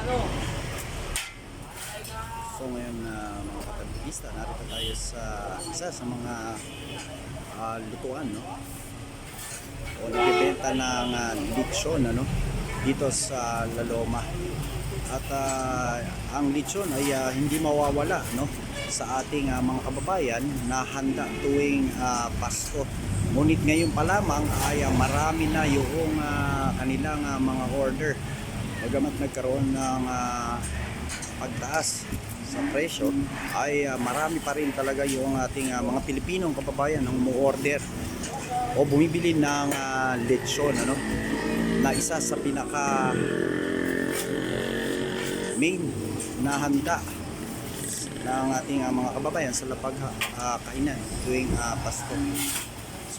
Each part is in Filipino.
So ngayon na mga katagista, narito tayo sa isa sa mga ah, lutuan, no? O nagbibenta ng uh, lechon, ano? Dito sa Laloma. At ah, ang lechon ay ah, hindi mawawala, no? Sa ating ah, mga kababayan na handa tuwing ah, Pasko. Ngunit ngayon pa lamang ay ah, marami na yung ah, kanilang ah, mga order. Bagamat nagkaroon ng ah, pagtaas sa presyo ay ah, marami pa rin talaga yung ating ah, mga Pilipinong kababayan ang mu-order o bumibili ng ah, lechon ano na isa sa pinaka main na handa ng ating ah, mga kababayan sa lapag ah, kainan tuwing ah, Pasko.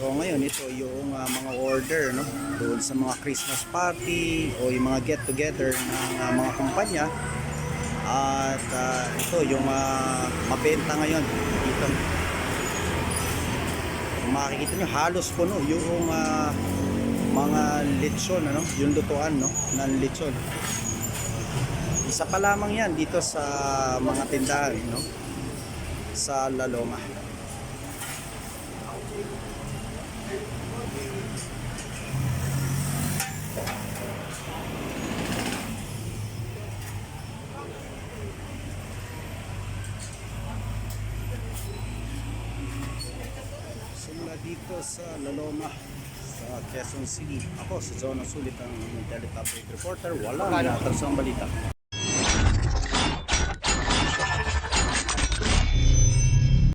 So ngayon ito yung ah, mga order no doon sa mga Christmas party o yung mga get together ng ah, mga kumpanya at ah, ito yung ah, mabenta ngayon dito. Kung makikita nyo halos puno yung ah, mga lechon ano, yung lutuan no ng lechon. Isa pa lamang yan dito sa mga tindahan no sa Laloma. Dito sa Laloma sa Quezon City. Ako sa Zona Sulit ang Telepublic Reporter. Wala na ang balita.